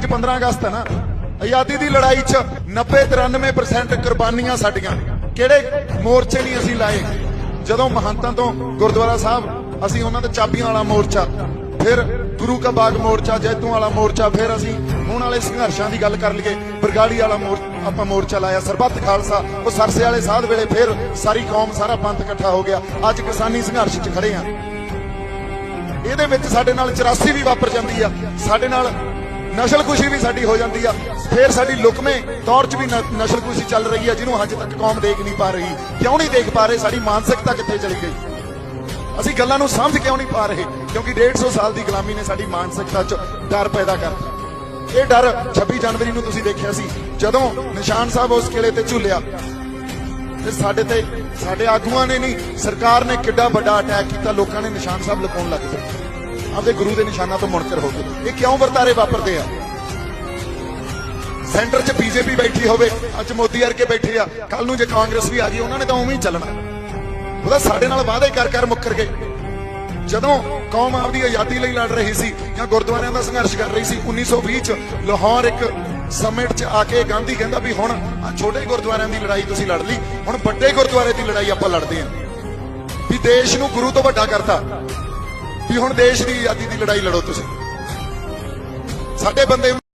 ਅੱਜ 15 ਅਗਸਤ ਹੈ ਨਾ, ਆਜ਼ਾਦੀ ਦੀ ਲੜਾਈ 'ਚ 90 93% ਕੁਰਬਾਨੀਆਂ ਸਾਡੀਆਂ। ਕਿਹੜੇ ਮੋਰਚੇ ਨਹੀਂ ਅਸੀਂ ਲਾਏ? ਜਦੋਂ ਮਹੰਤਾਂ ਤੋਂ ਗੁਰਦੁਆਰਾ ਸਾਹਿਬ, ਅਸੀਂ ਉਹਨਾਂ ਦੇ ਚਾਬੀਆਂ ਵਾਲਾ ਮੋਰਚਾ, ਫਿਰ ਗੁਰੂ ਕਾ ਬਾਗ ਮੋਰਚਾ ਜੈਤੂ ਵਾਲਾ ਮੋਰਚਾ, ਫਿਰ ਅਸੀਂ ਹੁਣ ਵਾਲੇ ਸੰਘਰਸ਼ਾਂ ਦੀ ਗੱਲ ਕਰ ਲਈਏ, ਬਰਗਾੜੀ ਵਾਲਾ ਆਪਾਂ ਮੋਰਚਾ ਲਾਇਆ, ਸਰਬੱਤ ਖਾਲਸਾ, ਉਹ ਸਰਸੇ ਵਾਲੇ ਸਾਧ ਵੇਲੇ ਫਿਰ ਸਾਰੀ ਕੌਮ, ਸਾਰਾ ਪੰਥ ਇਕੱਠਾ ਹੋ ਗਿਆ। ਅੱਜ ਕਿਸਾਨੀ ਸੰਘਰਸ਼ 'ਚ ਖੜੇ ਆ ਇਹਦੇ ਵਿੱਚ ਸਾਡੇ ਨਾਲ 84 ਵੀ ਵਾਪਰ ਜਾਂਦੀ ਆ। ਸਾਡੇ ਨਾਲ ਨਸਲ ਖੁਸ਼ੀ ਵੀ ਸਾਡੀ ਹੋ ਜਾਂਦੀ ਆ। ਫਿਰ ਸਾਡੀ ਲੁਕਮੇ ਦੌਰ 'ਚ ਵੀ ਨ- ਨਸਲ ਖੁਸ਼ੀ ਚੱਲ ਰਹੀ ਆ, ਜਿਹਨੂੰ ਅੱਜ ਤੱਕ ਕੌਮ ਦੇਖ ਨਹੀਂ ਪਾ ਰਹੀ। ਕਿਉਂ ਨਹੀਂ ਦੇਖ ਪਾ ਰਹੇ? ਸਾਡੀ ਮਾਨਸਿਕਤਾ ਕਿੱਥੇ ਚਲੀ ਗਈ? ਅਸੀਂ ਗੱਲਾਂ ਨੂੰ ਸਮਝ ਕਿਉਂ ਨਹੀਂ ਪਾ ਰਹੇ? ਕਿਉਂਕਿ 150 ਸਾਲ ਦੀ ਗੁਲਾਮੀ ਨੇ ਸਾਡੀ ਮਾਨਸਿਕਤਾ 'ਚ ਡਰ ਪੈਦਾ ਕਰਤਾ ਇਹ ਡਰ 26 ਜਨਵਰੀ ਨੂੰ ਤੁਸੀਂ ਦੇਖਿਆ ਸੀ, ਜਦੋਂ ਨਿਸ਼ਾਨ ਸਾਹਿਬ ਉਸ ਕਿਲੇ ਤੇ ਝੂਲਿਆ। ਤੇ ਸਾਡੇ ਤੇ, ਸਾਡੇ ਆਗੂਆਂ ਨੇ ਨਹੀਂ, ਸਰਕਾਰ ਨੇ ਕਿੱਡਾ ਵੱਡਾ ਅਟੈਕ ਕੀਤਾ, ਲੋਕਾਂ ਨੇ ਨਿਸ਼ਾਨ ਸਾਹਿਬ ਲਗਾਉਣ ਲੱਗ ਪਏ। ਆਪਦੇ ਗੁਰੂ ਦੇ ਨਿਸ਼ਾਨਾਂ ਤੋਂ ਮੁਨਕਰ ਹੋ ਗਏ ਇਹ ਕਿਉਂ ਵਰਤਾਰੇ ਵਾਪਰਦੇ ਆ? ਸੈਂਟਰ 'ਚ ਬੀਜੇਪੀ ਬੈਠੀ ਹੋਵੇ, ਅੱਜ ਮੋਦੀ ਵਰਗੇ ਬੈਠੇ ਆ। ਕੱਲ ਨੂੰ ਜੇ ਕਾਂਗਰਸ ਵੀ ਆ ਗਈ, ਉਹਨਾਂ ਨੇ ਤਾਂ ਉਵੇਂ ਹੀ ਚੱਲਣਾ। ਉਹਦਾ ਸਾਡੇ ਨਾਲ ਵਾਅਦੇ ਕਰ ਕਰ ਮੁੱਕਰ ਗਏ। ਜਦੋਂ ਕੌਮ ਆਪਦੀ ਆਜ਼ਾਦੀ ਲਈ ਲੜ ਰਹੀ ਸੀ ਜਾਂ ਗੁਰਦੁਆਰਿਆਂ ਦਾ ਸੰਘਰਸ਼ ਕਰ ਰਹੀ ਸੀ 1920 ਚ ਲਾਹੌਰ ਇੱਕ ਸਮਿਟ ਚ ਆ ਕੇ ਗਾਂਧੀ ਕਹਿੰਦਾ ਵੀ ਹੁਣ ਆਹ ਛੋਟੇ ਗੁਰਦੁਆਰਿਆਂ ਦੀ ਲੜਾਈ ਤੁਸੀਂ ਲੜ ਲਈ, ਹੁਣ ਵੱਡੇ ਗੁਰਦੁਆਰੇ ਦੀ ਲੜਾਈ ਆਪਾਂ ਲੜਦੇ ਹਾਂ। ਵੀ ਦੇਸ਼ ਨੂੰ ਗੁਰੂ ਤੋਂ ਵੱਡਾ ਕਰਤਾ। ਵੀ ਹੁਣ ਦੇਸ਼ ਦੀ ਆਜ਼ਾਦੀ ਦੀ ਲੜਾਈ ਲੜੋ ਤੁਸੀਂ। ਸਾਡੇ ਬੰਦੇ